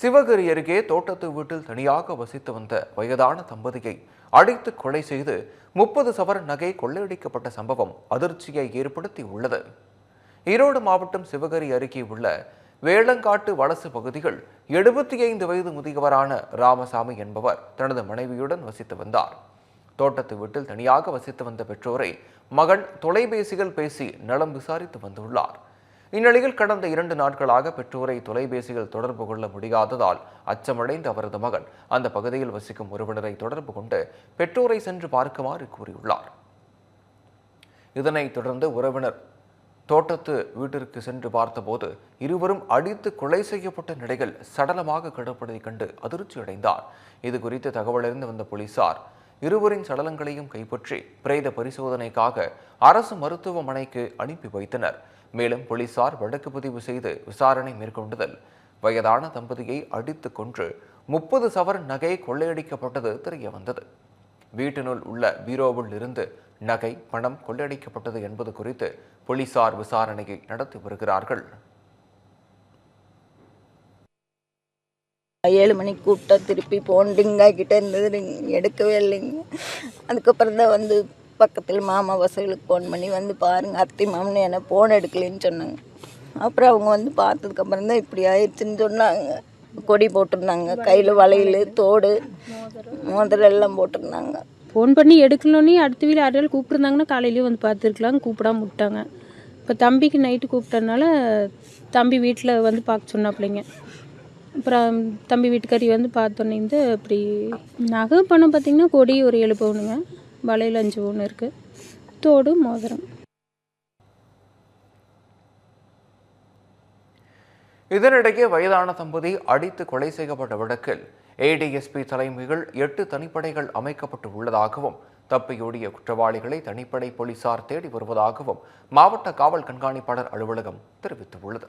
சிவகிரி அருகே தோட்டத்து வீட்டில் தனியாக வசித்து வந்த வயதான தம்பதியை அடித்து கொலை செய்து முப்பது சவர நகை கொள்ளையடிக்கப்பட்ட சம்பவம் அதிர்ச்சியை ஏற்படுத்தி உள்ளது. ஈரோடு மாவட்டம் சிவகிரி அருகே உள்ள வேளங்காட்டு வலசு பகுதியில் எழுபத்தி ஐந்து வயது முதியவரான ராமசாமி என்பவர் தனது மனைவியுடன் வசித்து வந்தார். தோட்டத்து வீட்டில் தனியாக வசித்து வந்த பெற்றோரை மகன் தொலைபேசியில் பேசி நலம் விசாரித்து வந்துள்ளார். இந்நிலையில் கடந்த இரண்டு நாட்களாக பெற்றோரை தொலைபேசியில் தொடர்பு கொள்ள முடியாததால் அச்சமடைந்த அவரது மகன் அந்த பகுதியில் வசிக்கும் உறவினரை தொடர்பு கொண்டு பெற்றோரை சென்று பார்க்குமாறு கூறியுள்ளார். இதனைத் தொடர்ந்து உறவினர் தோட்டத்து வீட்டிற்கு சென்று பார்த்தபோது இருவரும் அடித்து கொலை செய்யப்பட்ட நிலையில் சடலமாக கிடப்பதைக் கண்டு அதிர்ச்சி அடைந்தார் இது குறித்து தகவலறிந்து வந்த போலீசார் இருவரின் சடலங்களையும் கைப்பற்றி பிரேத பரிசோதனைக்காக அரசு மருத்துவமனைக்கு அனுப்பி வைத்தனர். மேலும் போலீசார் வழக்கு பதிவு செய்து விசாரணை மேற்கொண்டதில் வயதான தம்பதியை அடித்து கொன்று முப்பது சவரன் நகை கொள்ளையடிக்கப்பட்டது தெரிய வந்தது வீட்டினுள் உள்ள பீரோவில் இருந்து நகை பணம் கொள்ளையடிக்கப்பட்டது என்பது குறித்து போலீசார் விசாரணையை நடத்தி வருகிறார்கள். ஏழு மணிக்கு கூப்பிட்டா திருப்பி போன் ரிங் ஆகிட்டே இருந்தது ரிங் எடுக்கவே இல்லைங்க. அதுக்கப்புறம் தான் வந்து பக்கத்தில் மாமா பசங்களுக்கு ஃபோன் பண்ணி வந்து பாருங்கள் அத்தை மாமனு என்ன ஃபோன் எடுக்கலைன்னு சொன்னாங்க. அப்புறம் அவங்க வந்து பார்த்ததுக்கப்புறம் தான் இப்படி ஆயிடுச்சுன்னு சொன்னாங்க. கொடி போட்டிருந்தாங்க கையில் வளையல் தோடு மோதிரம் எல்லாம் போட்டிருந்தாங்க. ஃபோன் பண்ணி எடுக்கணுன்னே அடுத்த வீடு யாராவது கூப்பிட்ருந்தாங்கன்னா காலையிலேயே வந்து பார்த்துருக்கலாம் கூப்பிடாம விட்டாங்க. இப்போ தம்பிக்கு நைட்டு கூப்பிட்டனால தம்பி வீட்டில் வந்து பார்க்க சொன்னாப்பிள்ளைங்க அப்புறம் தம்பி வீட்டுக்காரி வந்து பார்த்தோன்னே இந்த இப்படி நகை பணம் பார்த்திங்கன்னா கொடி ஒரு எழுப்பணுங்க வளையல் அஞ்சு ஒன்று இருக்குது தோடு மோதிரம். இதனிடையே வயதான தம்பதி அடித்து கொலை செய்யப்பட்ட வழக்கில் ஏடிஎஸ்பி தலைமையில் எட்டு தனிப்படைகள் அமைக்கப்பட்டு உள்ளதாகவும் தப்பியோடிய குற்றவாளிகளை தனிப்படை போலீசார் தேடி வருவதாகவும் மாவட்ட காவல் கண்காணிப்பாளர் அலுவலகம் தெரிவித்துள்ளது.